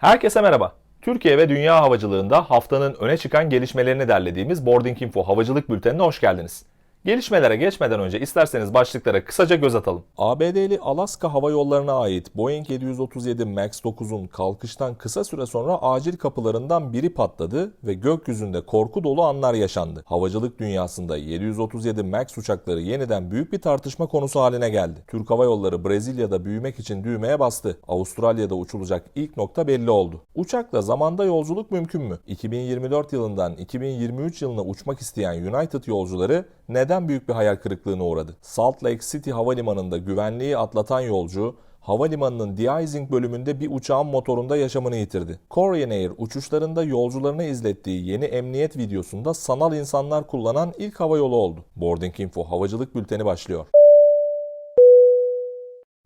Herkese merhaba. Türkiye ve dünya havacılığında haftanın öne çıkan gelişmelerini derlediğimiz Boarding Info Havacılık Bülteni'ne hoş geldiniz. Gelişmelere geçmeden önce isterseniz başlıklara kısaca göz atalım. ABD'li Alaska Hava Yolları'na ait Boeing 737 MAX 9'un kalkıştan kısa süre sonra acil kapılarından biri patladı ve gökyüzünde korku dolu anlar yaşandı. Havacılık dünyasında 737 MAX uçakları yeniden büyük bir tartışma konusu haline geldi. Türk Hava Yolları Brezilya'da büyümek için düğmeye bastı. Avustralya'da uçulacak ilk nokta belli oldu. Uçakla zamanda yolculuk mümkün mü? 2024 yılından 2023 yılına uçmak isteyen United yolcuları neden büyük bir hayal kırıklığına uğradı? Salt Lake City Havalimanı'nda güvenliği atlatan yolcu, havalimanının de-icing bölümünde bir uçağın motorunda yaşamını yitirdi. Korean Air uçuşlarında yolcularını izlettiği yeni emniyet videosunda sanal insanlar kullanan ilk hava yolu oldu. Boarding Info havacılık bülteni başlıyor.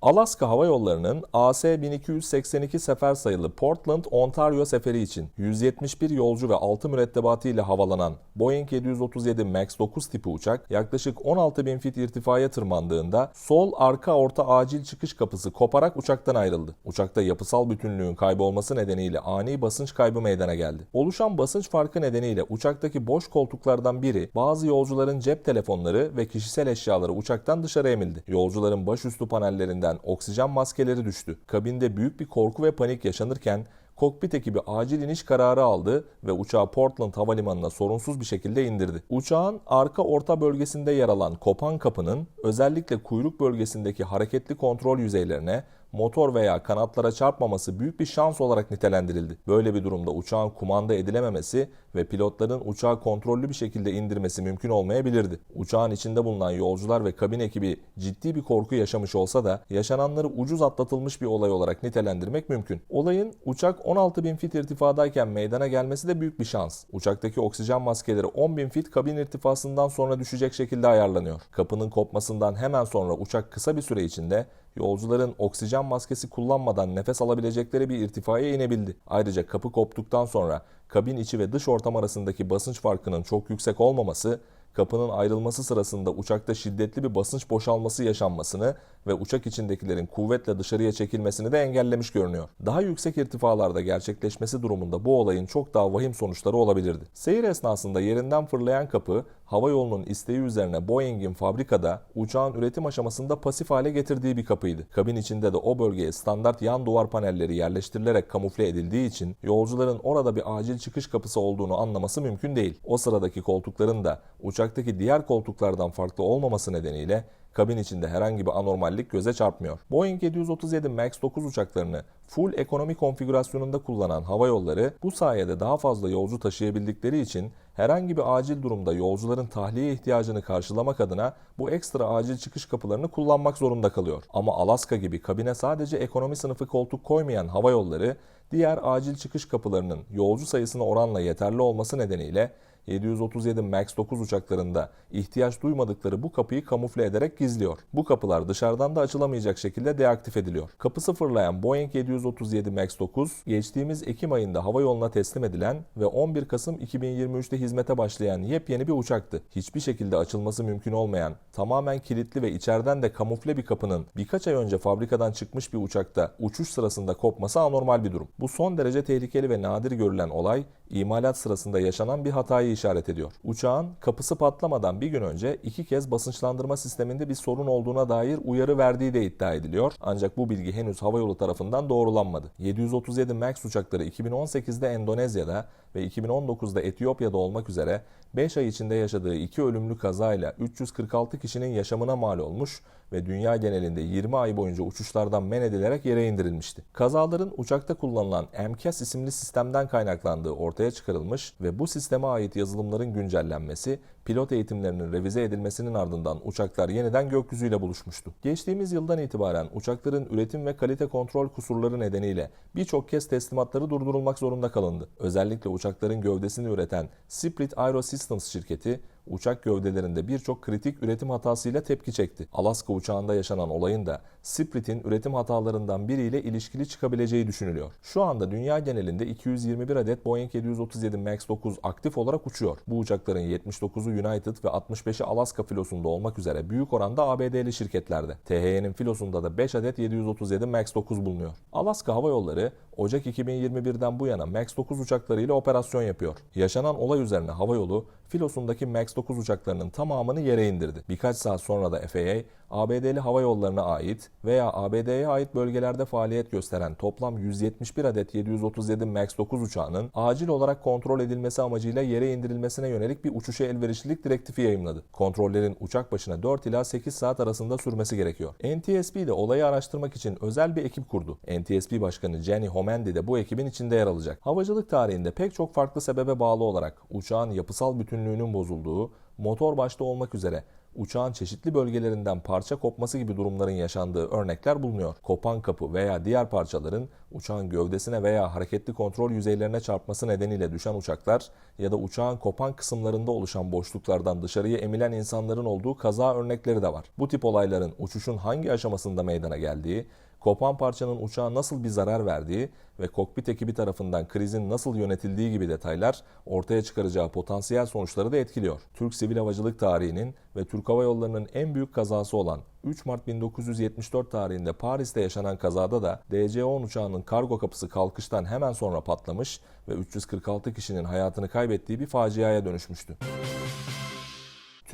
Alaska Hava Yolları'nın AS-1282 sefer sayılı Portland, Ontario seferi için 171 yolcu ve 6 mürettebatı ile havalanan Boeing 737 MAX 9 tipi uçak yaklaşık 16 bin fit irtifaya tırmandığında sol arka orta acil çıkış kapısı koparak uçaktan ayrıldı. Uçakta yapısal bütünlüğün kaybolması nedeniyle ani basınç kaybı meydana geldi. Oluşan basınç farkı nedeniyle uçaktaki boş koltuklardan biri bazı yolcuların cep telefonları ve kişisel eşyaları uçaktan dışarı emildi. Yolcuların başüstü panellerinden oksijen maskeleri düştü. Kabinde büyük bir korku ve panik yaşanırken kokpit ekibi acil iniş kararı aldı ve uçağı Portland Havalimanı'na sorunsuz bir şekilde indirdi. Uçağın arka orta bölgesinde yer alan kopan kapının özellikle kuyruk bölgesindeki hareketli kontrol yüzeylerine motor veya kanatlara çarpmaması büyük bir şans olarak nitelendirildi. Böyle bir durumda uçağın kumanda edilememesi ve pilotların uçağı kontrollü bir şekilde indirmesi mümkün olmayabilirdi. Uçağın içinde bulunan yolcular ve kabin ekibi ciddi bir korku yaşamış olsa da yaşananları ucuz atlatılmış bir olay olarak nitelendirmek mümkün. Olayın uçak 16 bin fit irtifadayken meydana gelmesi de büyük bir şans. Uçaktaki oksijen maskeleri 10 bin fit kabin irtifasından sonra düşecek şekilde ayarlanıyor. Kapının kopmasından hemen sonra uçak kısa bir süre içinde yolcuların oksijen maskesi kullanmadan nefes alabilecekleri bir irtifaya inebildi. Ayrıca kapı koptuktan sonra kabin içi ve dış ortam arasındaki basınç farkının çok yüksek olmaması kapının ayrılması sırasında uçakta şiddetli bir basınç boşalması yaşanmasını ve uçak içindekilerin kuvvetle dışarıya çekilmesini de engellemiş görünüyor. Daha yüksek irtifalarda gerçekleşmesi durumunda bu olayın çok daha vahim sonuçları olabilirdi. Seyir esnasında yerinden fırlayan kapı hava yolunun isteği üzerine Boeing'in fabrikada uçağın üretim aşamasında pasif hale getirdiği bir kapıydı. Kabin içinde de o bölgeye standart yan duvar panelleri yerleştirilerek kamufle edildiği için yolcuların orada bir acil çıkış kapısı olduğunu anlaması mümkün değil. O sıradaki koltukların da uçaktaki diğer koltuklardan farklı olmaması nedeniyle kabin içinde herhangi bir anormallik göze çarpmıyor. Boeing 737 MAX 9 uçaklarını full ekonomi konfigürasyonunda kullanan hava yolları bu sayede daha fazla yolcu taşıyabildikleri için herhangi bir acil durumda yolcuların tahliye ihtiyacını karşılamak adına bu ekstra acil çıkış kapılarını kullanmak zorunda kalıyor. Ama Alaska gibi kabine sadece ekonomi sınıfı koltuk koymayan hava yolları diğer acil çıkış kapılarının yolcu sayısına oranla yeterli olması nedeniyle 737 MAX 9 uçaklarında ihtiyaç duymadıkları bu kapıyı kamufle ederek gizliyor. Bu kapılar dışarıdan da açılamayacak şekilde deaktif ediliyor. Kapısı fırlayan Boeing 737 MAX 9 geçtiğimiz Ekim ayında hava yoluna teslim edilen ve 11 Kasım 2023'te hizmete başlayan yepyeni bir uçaktı. Hiçbir şekilde açılması mümkün olmayan, tamamen kilitli ve içeriden de kamufle bir kapının birkaç ay önce fabrikadan çıkmış bir uçakta uçuş sırasında kopması anormal bir durum. Bu son derece tehlikeli ve nadir görülen olay imalat sırasında yaşanan bir hatayı işaret ediyor. Uçağın kapısı patlamadan bir gün önce iki kez basınçlandırma sisteminde bir sorun olduğuna dair uyarı verdiği de iddia ediliyor. Ancak bu bilgi henüz havayolu tarafından doğrulanmadı. 737 MAX uçakları 2018'de Endonezya'da ve 2019'da Etiyopya'da olmak üzere 5 ay içinde yaşadığı iki ölümlü kazayla 346 kişinin yaşamına mal olmuş ve dünya genelinde 20 ay boyunca uçuşlardan men edilerek yere indirilmişti. Kazaların uçakta kullanılan MCAS isimli sistemden kaynaklandığı ortaya çıkarılmış ve bu sisteme ait yazılımların güncellenmesi, pilot eğitimlerinin revize edilmesinin ardından uçaklar yeniden gökyüzüyle buluşmuştu. Geçtiğimiz yıldan itibaren uçakların üretim ve kalite kontrol kusurları nedeniyle birçok kez teslimatları durdurulmak zorunda kalındı. Özellikle uçakların gövdesini üreten Spirit Aerosystems şirketi uçak gövdelerinde birçok kritik üretim hatasıyla tepki çekti. Alaska uçağında yaşanan olayın da Spirit'in üretim hatalarından biriyle ilişkili çıkabileceği düşünülüyor. Şu anda dünya genelinde 221 adet Boeing 737 MAX 9 aktif olarak uçuyor. Bu uçakların 79'u United ve 65'i Alaska filosunda olmak üzere büyük oranda ABD'li şirketlerde. THY'nin filosunda da 5 adet 737 MAX 9 bulunuyor. Alaska Hava Yolları Ocak 2021'den bu yana MAX 9 uçaklarıyla operasyon yapıyor. Yaşanan olay üzerine havayolu filosundaki MAX 9 uçaklarının tamamını yere indirdi. Birkaç saat sonra da FAA, ABD'li hava yollarına ait veya ABD'ye ait bölgelerde faaliyet gösteren toplam 171 adet 737 MAX 9 uçağının acil olarak kontrol edilmesi amacıyla yere indirilmesine yönelik bir uçuşa elverişlilik direktifi yayımladı. Kontrollerin uçak başına 4 ila 8 saat arasında sürmesi gerekiyor. NTSB de olayı araştırmak için özel bir ekip kurdu. NTSB Başkanı Jenny Homendi de bu ekibin içinde yer alacak. Havacılık tarihinde pek çok farklı sebebe bağlı olarak uçağın yapısal bütünlüğünün bozulduğu, motor başta olmak üzere uçağın çeşitli bölgelerinden parça kopması gibi durumların yaşandığı örnekler bulunuyor. Kopan kapı veya diğer parçaların uçağın gövdesine veya hareketli kontrol yüzeylerine çarpması nedeniyle düşen uçaklar ya da uçağın kopan kısımlarında oluşan boşluklardan dışarıya emilen insanların olduğu kaza örnekleri de var. Bu tip olayların uçuşun hangi aşamasında meydana geldiği, kopan parçanın uçağa nasıl bir zarar verdiği ve kokpit ekibi tarafından krizin nasıl yönetildiği gibi detaylar ortaya çıkaracağı potansiyel sonuçları da etkiliyor. Türk sivil havacılık tarihinin ve Türk Hava Yolları'nın en büyük kazası olan 3 Mart 1974 tarihinde Paris'te yaşanan kazada da DC-10 uçağının kargo kapısı kalkıştan hemen sonra patlamış ve 346 kişinin hayatını kaybettiği bir faciaya dönüşmüştü.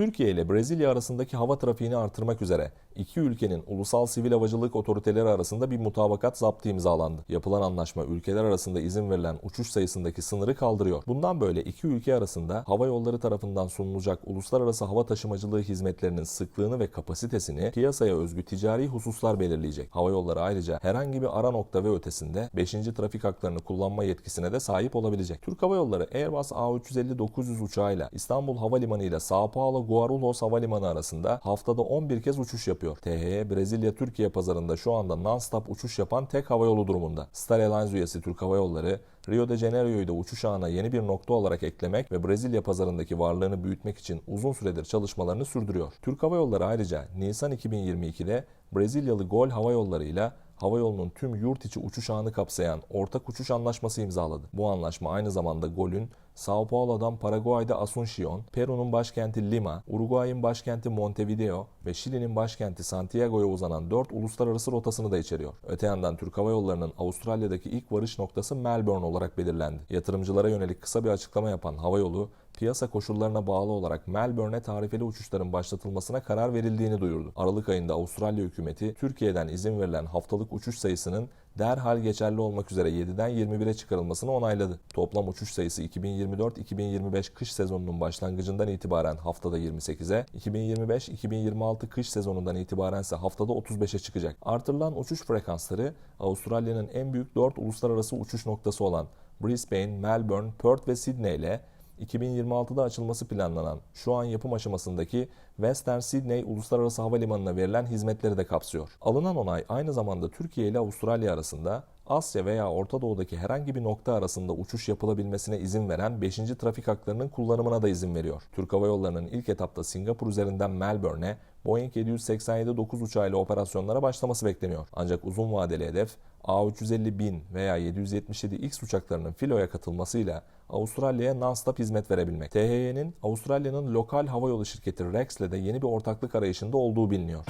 Türkiye ile Brezilya arasındaki hava trafiğini artırmak üzere iki ülkenin ulusal sivil havacılık otoriteleri arasında bir mutabakat zaptı imzalandı. Yapılan anlaşma ülkeler arasında izin verilen uçuş sayısındaki sınırı kaldırıyor. Bundan böyle iki ülke arasında hava yolları tarafından sunulacak uluslararası hava taşımacılığı hizmetlerinin sıklığını ve kapasitesini piyasaya özgü ticari hususlar belirleyecek. Hava yolları ayrıca herhangi bir ara nokta ve ötesinde 5. trafik haklarını kullanma yetkisine de sahip olabilecek. Türk Hava Yolları Airbus A350-900 uçağıyla İstanbul Havalimanı ile Sao Paulo Guarulhos Havalimanı arasında haftada 11 kez uçuş yapıyor. THY Brezilya-Türkiye pazarında şu anda non-stop uçuş yapan tek havayolu durumunda. Star Airlines üyesi Türk Hava Yolları Rio de Janeiro'yu da uçuş ağına yeni bir nokta olarak eklemek ve Brezilya pazarındaki varlığını büyütmek için uzun süredir çalışmalarını sürdürüyor. Türk Hava Yolları ayrıca Nisan 2022'de Brezilyalı Gol Hava Yolları ile havayolunun tüm yurt içi uçuş ağını kapsayan ortak uçuş anlaşması imzaladı. Bu anlaşma aynı zamanda GOL'ün Sao Paulo'dan Paraguay'da Asunción, Peru'nun başkenti Lima, Uruguay'ın başkenti Montevideo ve Şili'nin başkenti Santiago'ya uzanan 4 uluslararası rotasını da içeriyor. Öte yandan Türk Hava Yolları'nın Avustralya'daki ilk varış noktası Melbourne olarak belirlendi. Yatırımcılara yönelik kısa bir açıklama yapan havayolu, piyasa koşullarına bağlı olarak Melbourne'e tarifeli uçuşların başlatılmasına karar verildiğini duyurdu. Aralık ayında Avustralya hükümeti Türkiye'den izin verilen haftalık uçuş sayısının derhal geçerli olmak üzere 7'den 21'e çıkarılmasını onayladı. Toplam uçuş sayısı 2024-2025 kış sezonunun başlangıcından itibaren haftada 28'e, 2025-2026 kış sezonundan itibaren ise haftada 35'e çıkacak. Artırılan uçuş frekansları Avustralya'nın en büyük 4 uluslararası uçuş noktası olan Brisbane, Melbourne, Perth ve Sydney ile 2026'da açılması planlanan şu an yapım aşamasındaki Western Sydney Uluslararası Havalimanı'na verilen hizmetleri de kapsıyor. Alınan onay aynı zamanda Türkiye ile Avustralya arasında Asya veya Orta Doğu'daki herhangi bir nokta arasında uçuş yapılabilmesine izin veren 5. trafik haklarının kullanımına da izin veriyor. Türk Hava Yolları'nın ilk etapta Singapur üzerinden Melbourne'e Boeing 787-9 uçağıyla operasyonlara başlaması bekleniyor. Ancak uzun vadeli hedef A350-1000 veya 777X uçaklarının filoya katılmasıyla Avustralya'ya non-stop hizmet verebilmek. THY'nin Avustralya'nın lokal havayolu şirketi Rex ile de yeni bir ortaklık arayışında olduğu biliniyor.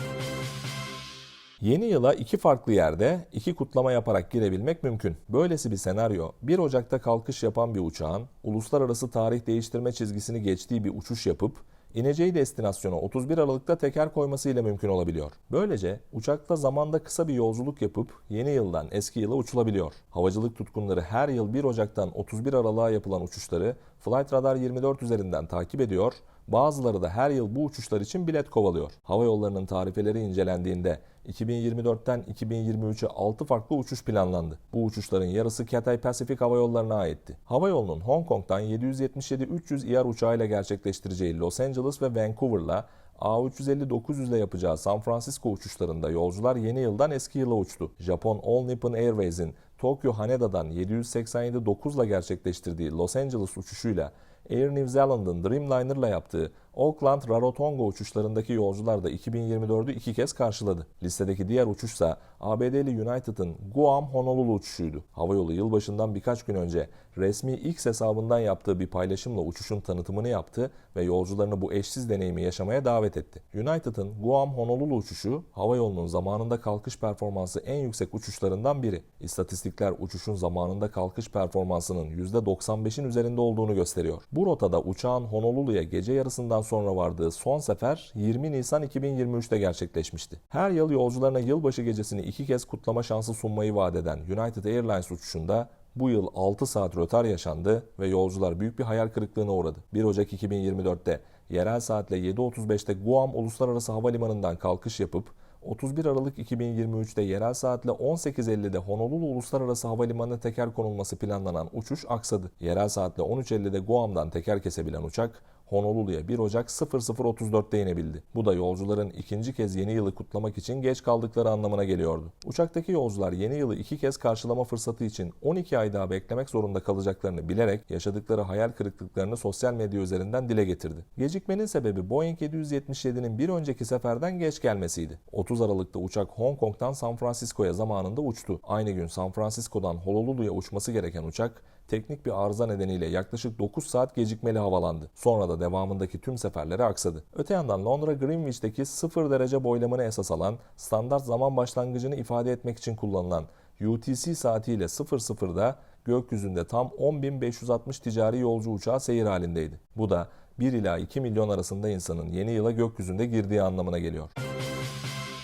Yeni yıla iki farklı yerde iki kutlama yaparak girebilmek mümkün. Böylesi bir senaryo 1 Ocak'ta kalkış yapan bir uçağın uluslararası tarih değiştirme çizgisini geçtiği bir uçuş yapıp ineceği destinasyona 31 Aralık'ta teker koymasıyla mümkün olabiliyor. Böylece uçakta zamanda kısa bir yolculuk yapıp yeni yıldan eski yıla uçulabiliyor. Havacılık tutkunları her yıl 1 Ocak'tan 31 Aralık'a yapılan uçuşları Flight Radar 24 üzerinden takip ediyor Bazıları da her yıl bu uçuşlar için bilet kovalıyor. Hava yollarının tarifeleri incelendiğinde 2024'ten 2023'e 6 farklı uçuş planlandı. Bu uçuşların yarısı Cathay Pacific Hava Yolları'na aitti. Hava yolunun Hong Kong'dan 777-300 ER uçağıyla gerçekleştireceği Los Angeles ve Vancouver'la A350-900 ile yapacağı San Francisco uçuşlarında yolcular yeni yıldan eski yıla uçtu. Japon All Nippon Airways'in Tokyo Haneda'dan 787-9 ile gerçekleştirdiği Los Angeles uçuşuyla Air New Zealand'ın Dreamliner'la yaptığı Auckland Rarotonga uçuşlarındaki yolcular da 2024'ü iki kez karşıladı. Listedeki diğer uçuşsa ABD'li United'ın Guam Honolulu uçuşuydu. Havayolu yılbaşından birkaç gün önce resmi X hesabından yaptığı bir paylaşımla uçuşun tanıtımını yaptı ve yolcularını bu eşsiz deneyimi yaşamaya davet etti. United'ın Guam Honolulu uçuşu havayolunun zamanında kalkış performansı en yüksek uçuşlarından biri. İstatistikler uçuşun zamanında kalkış performansının %95'in üzerinde olduğunu gösteriyor. Bu rotada uçağın Honolulu'ya gece yarısından sonra vardığı son sefer 20 Nisan 2023'te gerçekleşmişti. Her yıl yolcularına yılbaşı gecesini iki kez kutlama şansı sunmayı vaat eden United Airlines uçuşunda bu yıl 6 saat rötar yaşandı ve yolcular büyük bir hayal kırıklığına uğradı. 1 Ocak 2024'te yerel saatle 7.35'te Guam Uluslararası Havalimanı'ndan kalkış yapıp 31 Aralık 2023'te yerel saatle 18.50'de Honolulu Uluslararası Havalimanı'na teker konulması planlanan uçuş aksadı. Yerel saatle 13.50'de Guam'dan teker kesebilen uçak Honolulu'ya 1 Ocak 00.34'te inebildi. Bu da yolcuların ikinci kez yeni yılı kutlamak için geç kaldıkları anlamına geliyordu. Uçaktaki yolcular yeni yılı iki kez karşılama fırsatı için 12 ay daha beklemek zorunda kalacaklarını bilerek yaşadıkları hayal kırıklıklarını sosyal medya üzerinden dile getirdi. Gecikmenin sebebi Boeing 777'nin bir önceki seferden geç gelmesiydi. 30 Aralık'ta uçak Hong Kong'tan San Francisco'ya zamanında uçtu. Aynı gün San Francisco'dan Honolulu'ya uçması gereken uçak teknik bir arıza nedeniyle yaklaşık 9 saat gecikmeli havalandı. Sonra da devamındaki tüm seferleri aksadı. Öte yandan Londra Greenwich'teki 0 derece boylamını esas alan standart zaman başlangıcını ifade etmek için kullanılan UTC saatiyle 00'da gökyüzünde tam 10.560 ticari yolcu uçağı seyir halindeydi. Bu da 1 ila 2 milyon arasında insanın yeni yıla gökyüzünde girdiği anlamına geliyor.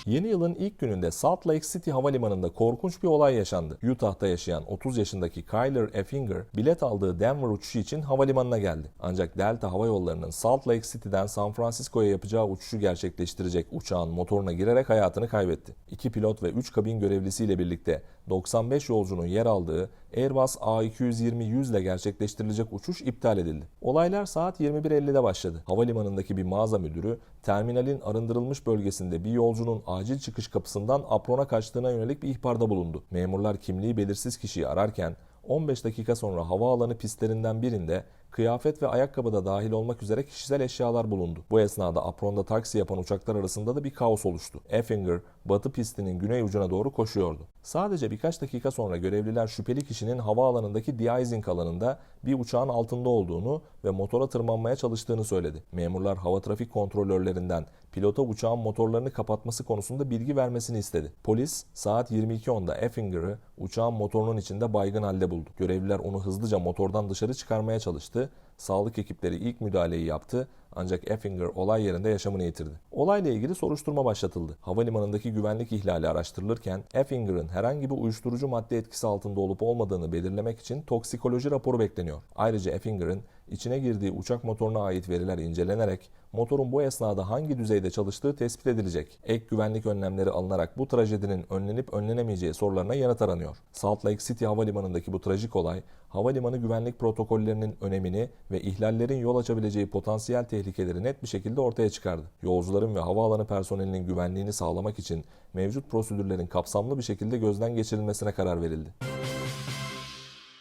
Yeni yılın ilk gününde Salt Lake City Havalimanı'nda korkunç bir olay yaşandı. Utah'ta yaşayan 30 yaşındaki Kyler Effinger bilet aldığı Denver uçuşu için havalimanına geldi. Ancak Delta Hava Yolları'nın Salt Lake City'den San Francisco'ya yapacağı uçuşu gerçekleştirecek uçağın motoruna girerek hayatını kaybetti. İki pilot ve 3 kabin görevlisiyle birlikte 95 yolcunun yer aldığı Airbus A220-100 ile gerçekleştirilecek uçuş iptal edildi. Olaylar saat 21.50'de başladı. Havalimanındaki bir mağaza müdürü terminalin arındırılmış bölgesinde bir yolcunun acil çıkış kapısından aprona kaçtığına yönelik bir ihbarda bulundu. Memurlar kimliği belirsiz kişiyi ararken 15 dakika sonra havaalanı pistlerinden birinde kıyafet ve ayakkabı da dahil olmak üzere kişisel eşyalar bulundu. Bu esnada apronda taksi yapan uçaklar arasında da bir kaos oluştu. Effinger, batı pistinin güney ucuna doğru koşuyordu. Sadece birkaç dakika sonra görevliler şüpheli kişinin havaalanındaki de-icing alanında bir uçağın altında olduğunu ve motora tırmanmaya çalıştığını söyledi. Memurlar hava trafik kontrolörlerinden pilota uçağın motorlarını kapatması konusunda bilgi vermesini istedi. Polis saat 22.10'da Effinger'ı uçağın motorunun içinde baygın halde buldu. Görevliler onu hızlıca motordan dışarı çıkarmaya çalıştı. Sağlık ekipleri ilk müdahaleyi yaptı ancak Effinger olay yerinde yaşamını yitirdi. Olayla ilgili soruşturma başlatıldı. Havalimanındaki güvenlik ihlali araştırılırken Effinger'ın herhangi bir uyuşturucu madde etkisi altında olup olmadığını belirlemek için toksikoloji raporu bekleniyor. Ayrıca Effinger'ın içine girdiği uçak motoruna ait veriler incelenerek motorun bu esnada hangi düzeyde çalıştığı tespit edilecek. Ek güvenlik önlemleri alınarak bu trajedinin önlenip önlenemeyeceği sorularına yanıt aranıyor. Salt Lake City Havalimanı'ndaki bu trajik olay, havalimanı güvenlik protokollerinin önemini ve ihlallerin yol açabileceği potansiyel tehlikeleri net bir şekilde ortaya çıkardı. Yolcuların ve havaalanı personelinin güvenliğini sağlamak için mevcut prosedürlerin kapsamlı bir şekilde gözden geçirilmesine karar verildi.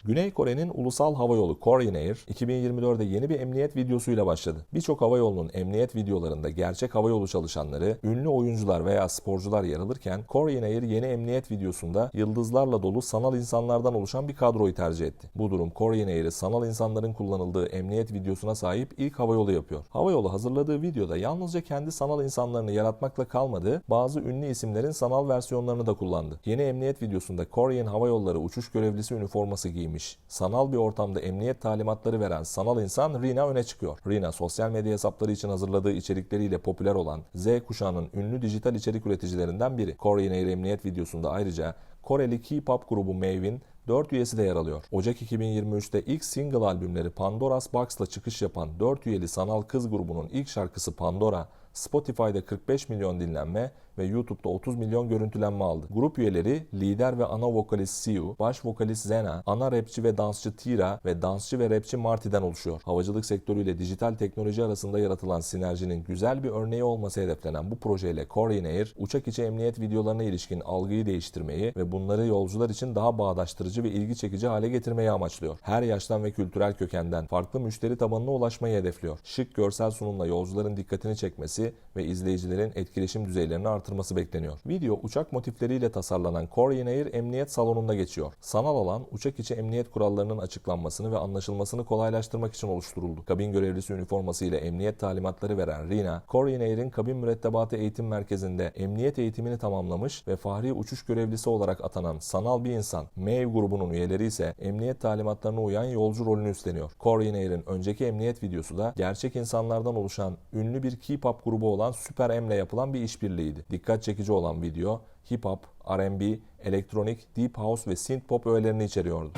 Güney Kore'nin ulusal havayolu Korean Air 2024'de yeni bir emniyet videosuyla başladı. Birçok havayolunun emniyet videolarında gerçek havayolu çalışanları, ünlü oyuncular veya sporcular yer alırken Korean Air yeni emniyet videosunda yıldızlarla dolu sanal insanlardan oluşan bir kadroyu tercih etti. Bu durum Korean Air'i sanal insanların kullanıldığı emniyet videosuna sahip ilk havayolu yapıyor. Havayolu hazırladığı videoda yalnızca kendi sanal insanlarını yaratmakla kalmadı, bazı ünlü isimlerin sanal versiyonlarını da kullandı. Yeni emniyet videosunda Korean Hava Yolları uçuş görevlisi üniforması giymiş edilmiş, sanal bir ortamda emniyet talimatları veren sanal insan Rina öne çıkıyor. Rina sosyal medya hesapları için hazırladığı içerikleriyle popüler olan Z kuşağının ünlü dijital içerik üreticilerinden biri. Korean Air emniyet videosunda ayrıca Koreli K-pop grubu Mave'in 4 üyesi de yer alıyor. Ocak 2023'te ilk single albümleri Pandora's Box'la çıkış yapan 4 üyeli sanal kız grubunun ilk şarkısı Pandora Spotify'da 45 milyon dinlenme ve YouTube'da 30 milyon görüntülenme aldı. Grup üyeleri lider ve ana vokalist Siu, baş vokalist Zena, ana rapçi ve dansçı Tira ve dansçı ve rapçi Marty'den oluşuyor. Havacılık sektörüyle dijital teknoloji arasında yaratılan sinerjinin güzel bir örneği olması hedeflenen bu projeyle Korean Air, uçak içi emniyet videolarına ilişkin algıyı değiştirmeyi ve bunları yolcular için daha bağdaştırıcı ve ilgi çekici hale getirmeyi amaçlıyor. Her yaştan ve kültürel kökenden farklı müşteri tabanına ulaşmayı hedefliyor. Şık görsel sunumla yolcuların dikkatini çekmesi ve izleyicilerin etkileşim düzeylerini artırması bekleniyor. Video uçak motifleriyle tasarlanan Korean Air emniyet salonunda geçiyor. Sanal alan uçak içi emniyet kurallarının açıklanmasını ve anlaşılmasını kolaylaştırmak için oluşturuldu. Kabin görevlisi üniforması ile emniyet talimatları veren Rina, Korean Air'in kabin mürettebatı eğitim merkezinde emniyet eğitimini tamamlamış ve fahri uçuş görevlisi olarak atanan sanal bir insan. Maeve grubunun üyeleri ise emniyet talimatlarına uyan yolcu rolünü üstleniyor. Korean Air'in önceki emniyet videosu da gerçek insanlardan oluşan ünlü bir K-pop grubu olan Super M'le yapılan bir işbirliğiydi. Dikkat çekici olan video hip hop, R&B, elektronik, deep house ve synth pop öğelerini içeriyordu.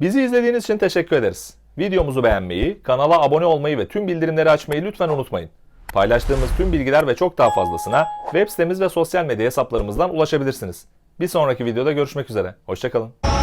Bizi izlediğiniz için teşekkür ederiz. Videomuzu beğenmeyi, kanala abone olmayı ve tüm bildirimleri açmayı lütfen unutmayın. Paylaştığımız tüm bilgiler ve çok daha fazlasına web sitemiz ve sosyal medya hesaplarımızdan ulaşabilirsiniz. Bir sonraki videoda görüşmek üzere. Hoşçakalın.